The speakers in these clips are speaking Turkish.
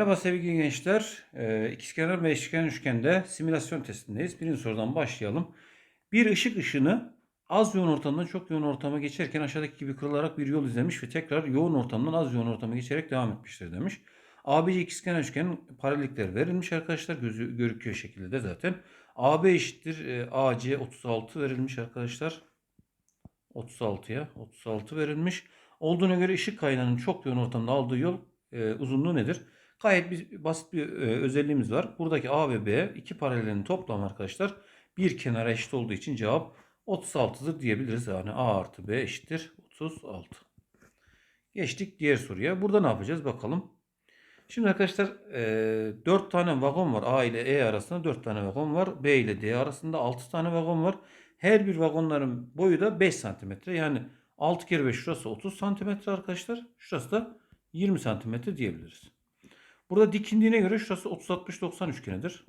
Merhaba sevgili gençler. Ee, İkizkenar ve eşkenar üçgende simülasyon testindeyiz. Birinci sorudan başlayalım. Bir ışık ışını az yoğun ortamdan çok yoğun ortama geçerken aşağıdaki gibi kırılarak bir yol izlemiş ve tekrar yoğun ortamdan az yoğun ortama geçerek devam etmiştir demiş. ABC ikizkenar üçgenin paralellikleri verilmiş arkadaşlar. Gözü görüküyor şekilde de zaten. AB eşittir e, AC 36 verilmiş arkadaşlar. 36'ya 36 verilmiş. Olduğuna göre ışık kaynağının çok yoğun ortamda aldığı yol e, uzunluğu nedir? Gayet bir, basit bir e, özelliğimiz var. Buradaki A ve B iki paralelin toplamı arkadaşlar bir kenara eşit olduğu için cevap 36'dır diyebiliriz. Yani A artı B eşittir 36. Geçtik diğer soruya. Burada ne yapacağız bakalım. Şimdi arkadaşlar e, 4 tane vagon var. A ile E arasında 4 tane vagon var. B ile D arasında 6 tane vagon var. Her bir vagonların boyu da 5 santimetre. Yani 6 kere 5 şurası 30 santimetre arkadaşlar. Şurası da 20 santimetre diyebiliriz. Burada dikindiğine göre şurası 30-60-90 üçgenidir.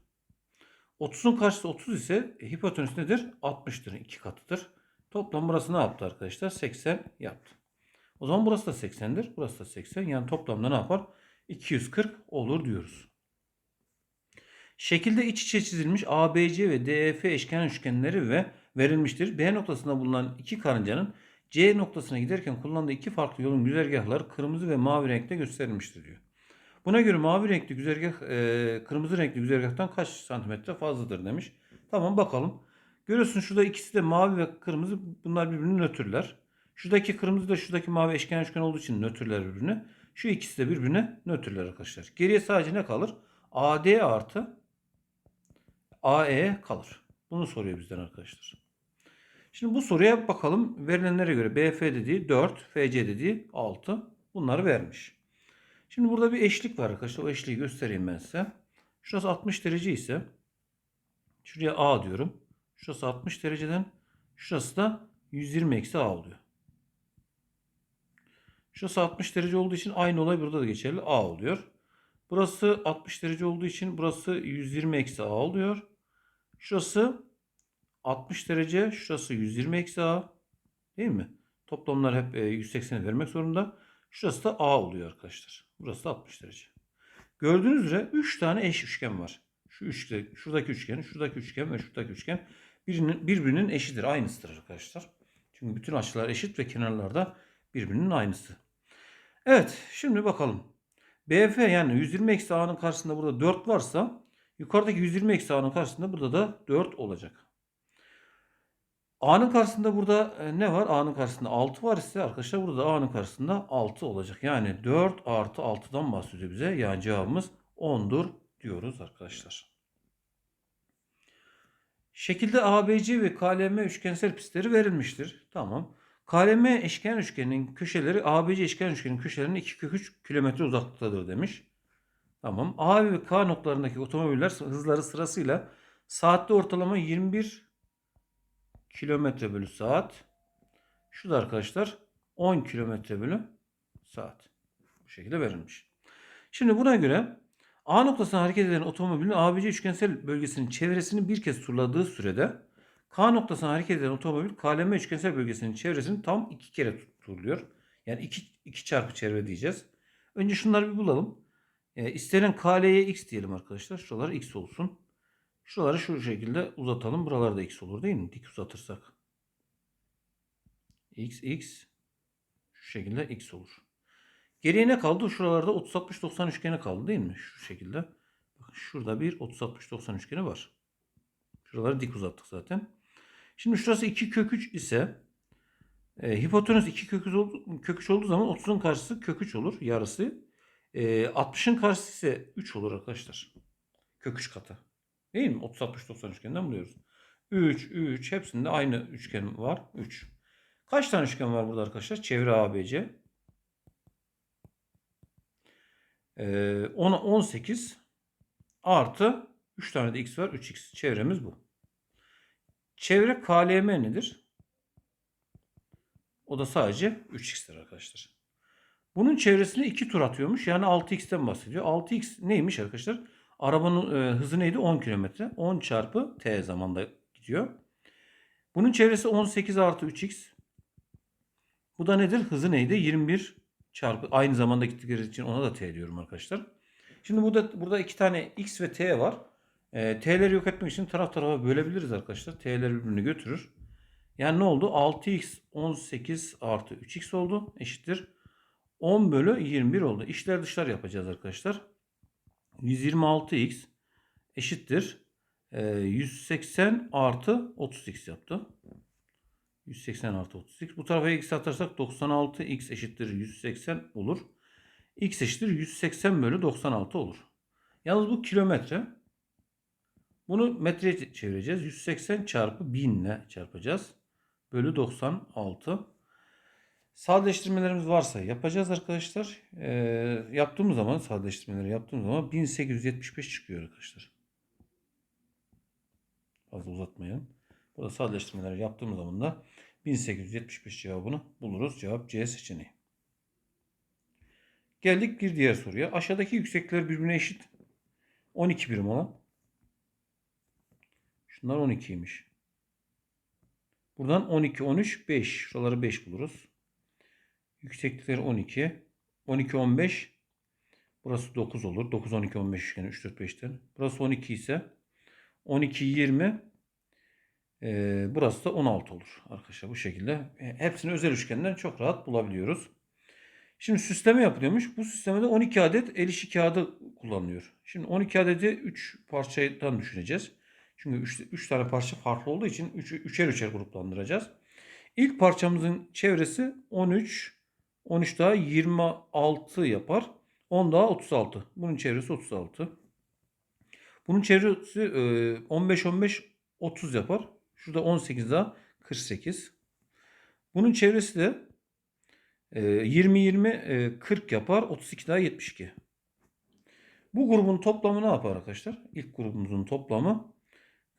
30'un karşısı 30 ise e, hipotenüs nedir? 60'tır. 2 katıdır. Toplam burası ne yaptı arkadaşlar? 80 yaptı. O zaman burası da 80'dir. Burası da 80. Yani toplamda ne yapar? 240 olur diyoruz. Şekilde iç içe çizilmiş ABC ve DEF eşkenar üçgenleri ve verilmiştir. B noktasında bulunan iki karıncanın C noktasına giderken kullandığı iki farklı yolun güzergahları kırmızı ve mavi renkte gösterilmiştir diyor. Buna göre mavi renkli güzergah e, kırmızı renkli güzergahtan kaç santimetre fazladır demiş. Tamam bakalım. Görüyorsun şurada ikisi de mavi ve kırmızı bunlar birbirinin nötrler. Şuradaki kırmızı da şuradaki mavi eşkenar üçgen olduğu için nötrler birbirine. Şu ikisi de birbirine nötrler arkadaşlar. Geriye sadece ne kalır? AD artı AE kalır. Bunu soruyor bizden arkadaşlar. Şimdi bu soruya bakalım. Verilenlere göre BF dediği 4, FC dediği 6. Bunları vermiş. Şimdi burada bir eşlik var arkadaşlar. O eşliği göstereyim ben size. Şurası 60 derece ise şuraya A diyorum. Şurası 60 dereceden şurası da 120 eksi A oluyor. Şurası 60 derece olduğu için aynı olay burada da geçerli. A oluyor. Burası 60 derece olduğu için burası 120 eksi A oluyor. Şurası 60 derece. Şurası 120 eksi A. Değil mi? Toplamlar hep 180'i vermek zorunda. Şurası da A oluyor arkadaşlar. Burası da 60 derece. Gördüğünüz üzere 3 tane eş üçgen var. Şu üçte, şuradaki üçgen, şuradaki üçgen ve şuradaki üçgen birinin, birbirinin eşidir. Aynısıdır arkadaşlar. Çünkü bütün açılar eşit ve kenarlarda birbirinin aynısı. Evet şimdi bakalım. BF yani 120 eksi A'nın karşısında burada 4 varsa yukarıdaki 120 eksi A'nın karşısında burada da 4 olacak. A'nın karşısında burada e, ne var? A'nın karşısında 6 var ise arkadaşlar burada A'nın karşısında 6 olacak. Yani 4 artı 6'dan bahsediyor bize. Yani cevabımız 10'dur diyoruz arkadaşlar. Şekilde ABC ve KLM üçgensel pistleri verilmiştir. Tamam. KLM eşkenar üçgenin köşeleri ABC eşkenar üçgenin köşelerine 2 kök 3 kilometre uzaklıktadır demiş. Tamam. A ve K noktalarındaki otomobiller hızları sırasıyla saatte ortalama 21 kilometre bölü saat. Şu da arkadaşlar 10 kilometre bölü saat. Bu şekilde verilmiş. Şimdi buna göre A noktasına hareket eden otomobilin ABC üçgensel bölgesinin çevresini bir kez turladığı sürede K noktasına hareket eden otomobil KLM üçgensel bölgesinin çevresini tam iki kere turluyor. Yani 2 2 çarpı çevre diyeceğiz. Önce şunları bir bulalım. E, istenen KL'ye x diyelim arkadaşlar. Şuralar x olsun. Şuraları şu şekilde uzatalım. Buralar da x olur değil mi? Dik uzatırsak. x, x. Şu şekilde x olur. Geriye ne kaldı? Şuralarda 30-60-90 üçgeni kaldı değil mi? Şu şekilde. Bakın şurada bir 30-60-90 üçgeni var. Şuraları dik uzattık zaten. Şimdi şurası 2 kök 3 ise e, hipotenüs 2 kök 3, oldu, kök 3 olduğu zaman 30'un karşısı kök 3 olur. Yarısı. E, 60'ın karşısı ise 3 olur arkadaşlar. Kök 3 katı. Değil mi? 30 60 90 üçgeninden buluyoruz. 3 3 hepsinde aynı üçgen var. 3. Kaç tane üçgen var burada arkadaşlar? Çevre ABC. Ee, 10 18 artı 3 tane de x var. 3x. Çevremiz bu. Çevre KLM nedir? O da sadece 3x'tir arkadaşlar. Bunun çevresine 2 tur atıyormuş. Yani 6x'ten bahsediyor. 6x neymiş arkadaşlar? Arabanın e, hızı neydi? 10 kilometre. 10 çarpı t zamanda gidiyor. Bunun çevresi 18 artı 3x. Bu da nedir? Hızı neydi? 21 çarpı aynı zamanda gittikleri için ona da t diyorum arkadaşlar. Şimdi burada burada iki tane x ve t var. E, t'leri yok etmek için taraf tarafa bölebiliriz arkadaşlar. T'ler birbirini götürür. Yani ne oldu? 6x 18 artı 3x oldu. Eşittir. 10 bölü 21 oldu. İşler dışlar yapacağız arkadaşlar. 126x eşittir. E, 180 artı 30x yaptı. 180 artı 30x. Bu tarafa x atarsak 96x eşittir 180 olur. x eşittir 180 bölü 96 olur. Yalnız bu kilometre. Bunu metreye çevireceğiz. 180 çarpı 1000 ile çarpacağız. Bölü 96. Sadeleştirmelerimiz varsa yapacağız arkadaşlar. Ee, yaptığımız zaman sadeleştirmeleri yaptığımız zaman 1875 çıkıyor arkadaşlar. Fazla uzatmayalım. Burada sadeleştirmeleri yaptığımız zaman da 1875 cevabını buluruz. Cevap C seçeneği. Geldik bir diğer soruya. Aşağıdaki yükseklikler birbirine eşit. 12 birim olan. Şunlar 12'ymiş. Buradan 12, 13, 5. Şuraları 5 buluruz. Yükseklikleri 12. 12, 15. Burası 9 olur. 9, 12, 15 üçgeni 3, 4, 5'ten. Burası 12 ise 12, 20. Ee, burası da 16 olur. Arkadaşlar bu şekilde. E, hepsini özel üçgenden çok rahat bulabiliyoruz. Şimdi süsleme yapılıyormuş. Bu süslemede 12 adet el işi kağıdı kullanılıyor. Şimdi 12 adeti 3 parçadan düşüneceğiz. Çünkü 3, 3 tane parça farklı olduğu için 3, üçer üçer gruplandıracağız. İlk parçamızın çevresi 13. 13 daha 26 yapar. 10 daha 36. Bunun çevresi 36. Bunun çevresi 15 15 30 yapar. Şurada 18 daha 48. Bunun çevresi de 20 20 40 yapar. 32 daha 72. Bu grubun toplamı ne yapar arkadaşlar? İlk grubumuzun toplamı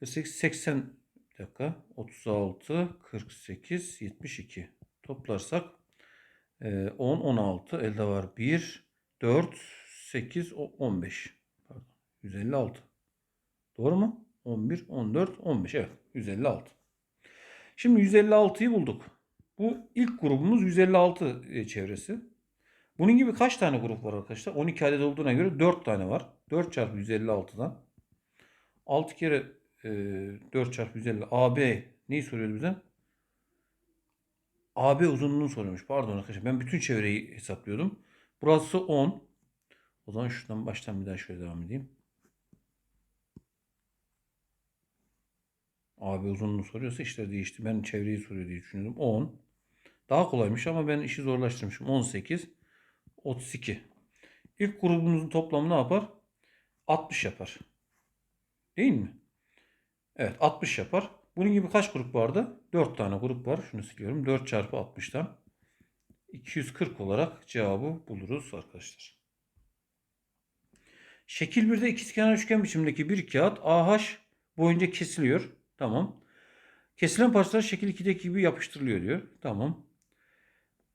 48 80 bir dakika 36 48 72 toplarsak 10 16 elde var 1 4 8 15 pardon 156 doğru mu? 11 14 15 evet 156 şimdi 156'yı bulduk. Bu ilk grubumuz 156 e, çevresi. Bunun gibi kaç tane grup var arkadaşlar? 12 adet olduğuna göre 4 tane var. 4 çarpı 156'dan 6 kere 4 çarpı 150 AB neyi soruyordu bize? AB uzunluğunu soruyormuş. Pardon arkadaşlar ben bütün çevreyi hesaplıyordum. Burası 10. O zaman şuradan baştan bir daha şöyle devam edeyim. AB uzunluğunu soruyorsa işler değişti. Ben çevreyi soruyor diye düşünüyordum. 10. Daha kolaymış ama ben işi zorlaştırmışım. 18. 32. İlk grubumuzun toplamı ne yapar? 60 yapar. Değil mi? Evet 60 yapar. Bunun gibi kaç grup vardı? 4 tane grup var. Şunu siliyorum. 4 çarpı 60'tan 240 olarak cevabı buluruz arkadaşlar. Şekil 1'de ikizkenar üçgen biçimindeki bir kağıt AH boyunca kesiliyor. Tamam. Kesilen parçalar şekil 2'deki gibi yapıştırılıyor diyor. Tamam.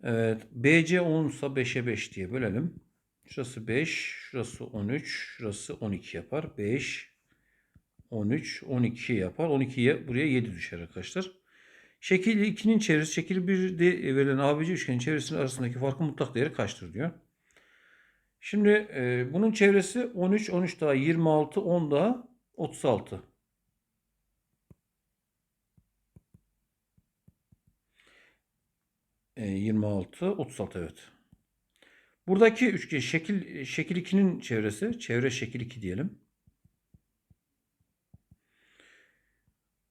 Evet. BC 10 ise 5'e 5 diye bölelim. Şurası 5, şurası 13, şurası 12 yapar. 5, 13, 12 yapar. 12'ye buraya 7 düşer arkadaşlar. Şekil 2'nin çevresi şekil 1'de verilen ABC üçgenin çevresinin arasındaki farkın mutlak değeri kaçtır diyor. Şimdi e, bunun çevresi 13, 13 daha 26, 10 daha 36. E, 26, 36 evet. Buradaki üçgen şekil şekil 2'nin çevresi, çevre şekil 2 diyelim.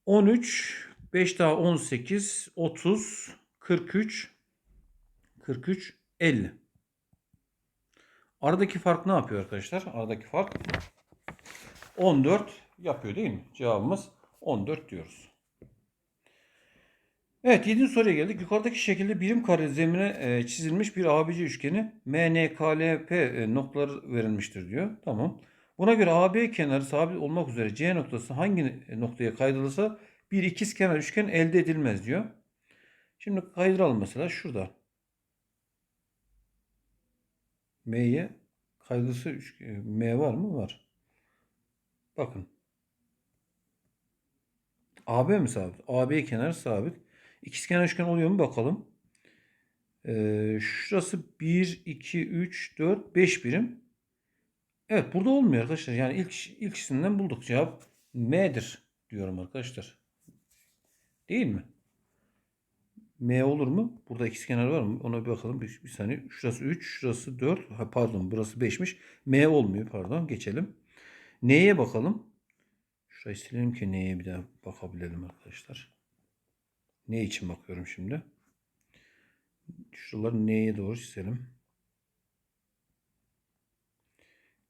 13, 5 daha 18, 30, 43, 43, 50. Aradaki fark ne yapıyor arkadaşlar? Aradaki fark 14 yapıyor değil mi? Cevabımız 14 diyoruz. Evet 7. soruya geldik. Yukarıdaki şekilde birim kare zemine e, çizilmiş bir ABC üçgeni MNKLP e, noktaları verilmiştir diyor. Tamam. Buna göre AB kenarı sabit olmak üzere C noktası hangi noktaya kaydırılırsa bir ikizkenar üçgen elde edilmez diyor. Şimdi kaydıralım mesela şurada. M'ye kaydırısı üçgen, M var mı? Var. Bakın. AB mi sabit? AB kenarı sabit. İkizkenar üçgen oluyor mu bakalım. Ee, şurası 1, 2, 3, 4, 5 birim. Evet burada olmuyor arkadaşlar. Yani ilk ilk ikisinden bulduk. Cevap M'dir diyorum arkadaşlar. Değil mi? M olur mu? Burada ikizkenar var mı? Ona bir bakalım. Bir, bir saniye. Şurası 3, şurası 4. Ha, pardon burası 5'miş. M olmuyor pardon. Geçelim. N'ye bakalım. Şurayı silelim ki N'ye bir daha bakabilelim arkadaşlar. Ne için bakıyorum şimdi? Şuraları N'ye doğru çizelim.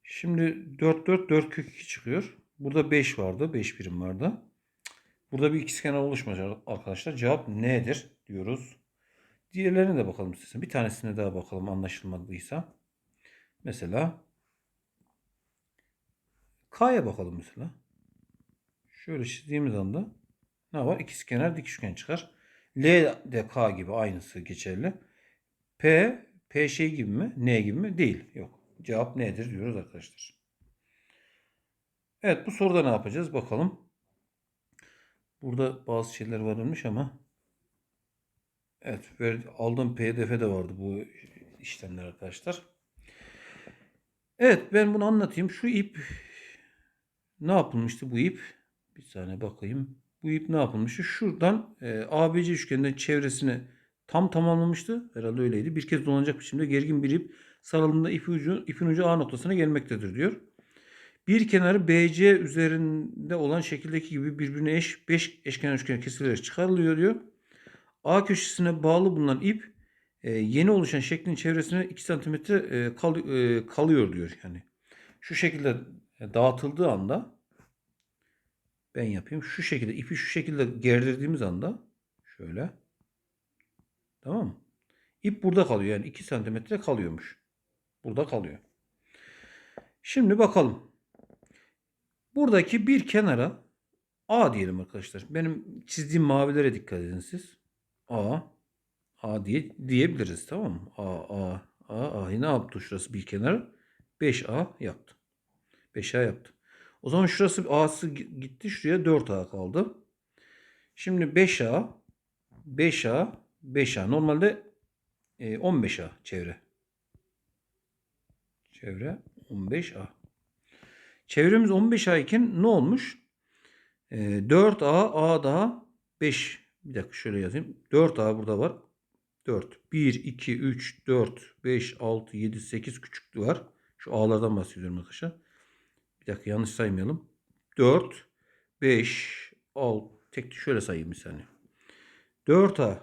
Şimdi 4 4 4 kök 2 çıkıyor. Burada 5 vardı. 5 birim vardı. Burada bir ikizkenar oluşmuş arkadaşlar. Cevap nedir diyoruz. Diğerlerine de bakalım istedim. Bir tanesine daha bakalım anlaşılmadıysa. Mesela K'ya bakalım mesela. Şöyle çizdiğimiz anda ne var? İkizkenar dik üçgen çıkar. L de K gibi aynısı geçerli. P, P şey gibi mi? N gibi mi? Değil. Yok. Cevap nedir diyoruz arkadaşlar. Evet bu soruda ne yapacağız bakalım. Burada bazı şeyler varmış ama evet aldığım pdf'de vardı bu işlemler arkadaşlar. Evet ben bunu anlatayım. Şu ip ne yapılmıştı bu ip? Bir saniye bakayım. Bu ip ne yapılmıştı? Şuradan e, ABC üçgeninden çevresini tam tamamlamıştı. Herhalde öyleydi. Bir kez dolanacak biçimde gergin bir ip sarıldığında ip ucu, ipin ucu A noktasına gelmektedir diyor. Bir kenarı BC üzerinde olan şekildeki gibi birbirine eş 5 eşkenar üçgen kesilerek çıkarılıyor diyor. A köşesine bağlı bulunan ip e, yeni oluşan şeklin çevresine 2 cm e, kal, e, kalıyor diyor yani. Şu şekilde dağıtıldığı anda ben yapayım. Şu şekilde ipi şu şekilde gerdirdiğimiz anda şöyle tamam mı? İp burada kalıyor yani 2 cm kalıyormuş. Burada kalıyor. Şimdi bakalım. Buradaki bir kenara A diyelim arkadaşlar. Benim çizdiğim mavilere dikkat edin siz. A A diye diyebiliriz tamam mı? A A A A ne yaptı şurası bir kenar? 5A yaptı. 5A yaptı. O zaman şurası A'sı gitti şuraya 4A kaldı. Şimdi 5A 5A 5A normalde 15A çevre. Çevre 15A. Çevremiz 15A iken ne olmuş? E, 4A, A daha 5. Bir dakika şöyle yazayım. 4A burada var. 4. 1, 2, 3, 4, 5, 6, 7, 8 küçüklü var. Şu A'lardan bahsediyorum arkadaşlar. Bir dakika yanlış saymayalım. 4, 5, 6. Tek şöyle sayayım bir saniye. 4A.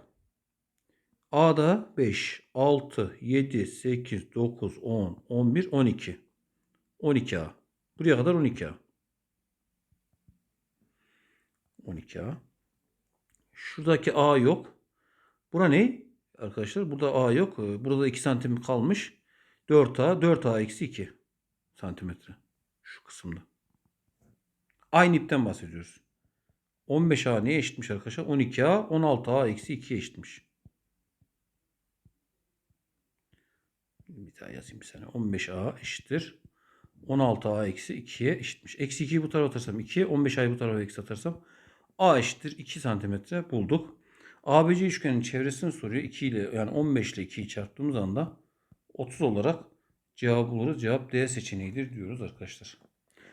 A'da 5, 6, 7, 8, 9, 10, 11, 12. 12A. Buraya kadar 12A. 12A. Şuradaki A yok. Bura ne? Arkadaşlar burada A yok. Burada 2 santim kalmış. 4A. 4A eksi 2 santimetre. Şu kısımda. Aynı ipten bahsediyoruz. 15A neye eşitmiş arkadaşlar? 12A. 16A eksi 2'ye eşitmiş. Bir daha yazayım bir saniye. 15A eşittir. 16A eksi 2'ye eşitmiş. Eksi 2'yi bu tarafa atarsam 2'ye 15A'yı bu tarafa eksi atarsam A eşittir 2 santimetre bulduk. ABC üçgenin çevresini soruyor. 2 ile yani 15 ile 2'yi çarptığımız anda 30 olarak cevap buluruz. Cevap D seçeneğidir diyoruz arkadaşlar.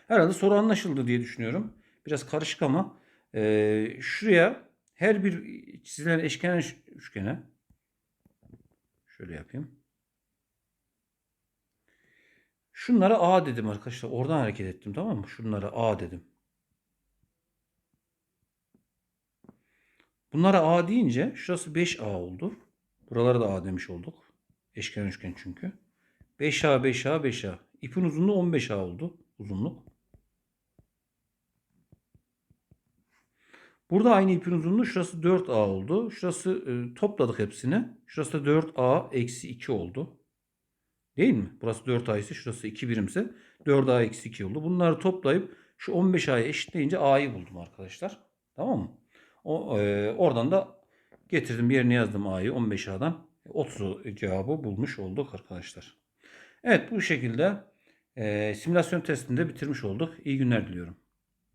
Herhalde soru anlaşıldı diye düşünüyorum. Biraz karışık ama e, şuraya her bir çizilen eşkenar üçgene şöyle yapayım. Şunlara A dedim arkadaşlar. Oradan hareket ettim tamam mı? Şunlara A dedim. Bunlara A deyince şurası 5A oldu. Buralara da A demiş olduk. Eşkenar üçgen çünkü. 5A, 5A, 5A. İpin uzunluğu 15A oldu. Uzunluk. Burada aynı ipin uzunluğu şurası 4A oldu. Şurası e, topladık hepsini. Şurası da 4A eksi 2 oldu. Değil mi? Burası 4A ise şurası 2 birimse 4A eksi 2 oldu. Bunları toplayıp şu 15A'ya eşitleyince A'yı buldum arkadaşlar. Tamam mı? O, e, oradan da getirdim yerine yazdım A'yı 15A'dan 30 cevabı bulmuş olduk arkadaşlar. Evet bu şekilde e, simülasyon testinde bitirmiş olduk. İyi günler diliyorum.